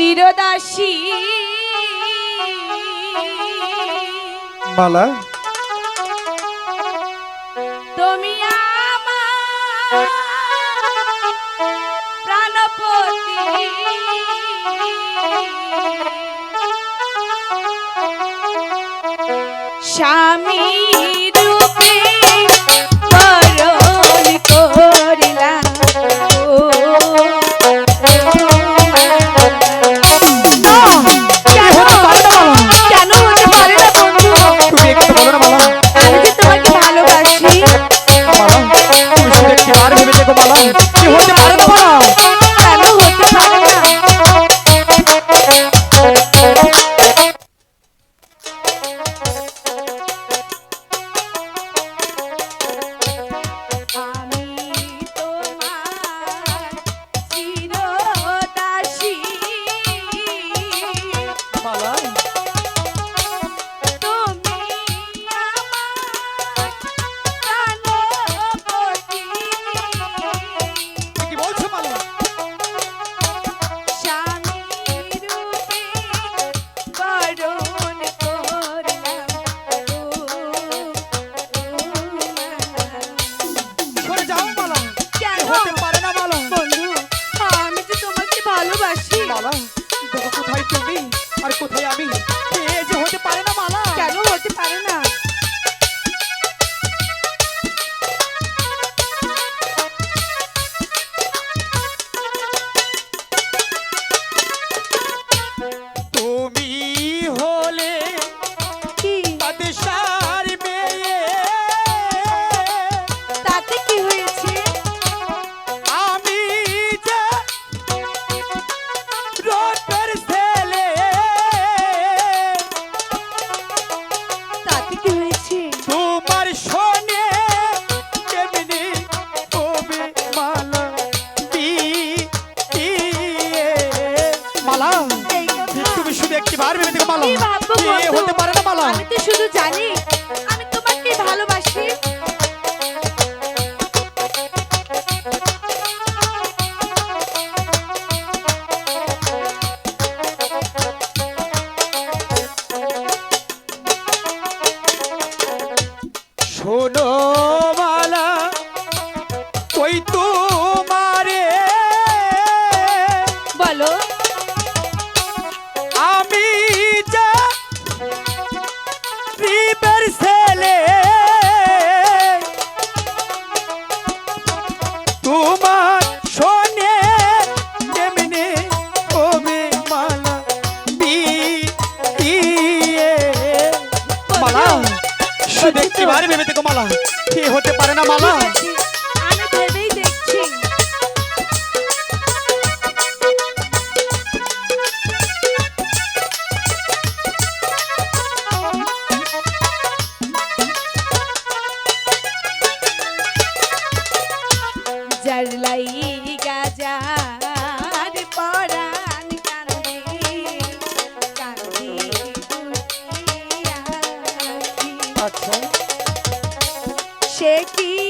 চিরদাসী। মালা তুমি আমার প্রাণপতি। স্বামী কোথায় তুমি? আর কোথায় আমি? পারবে না কি হতে পারে না মালা আমি তো শুধু জানি। দেখছি ভারী ভেবে দেখো মালা। কি হতে পারে না মালা? সে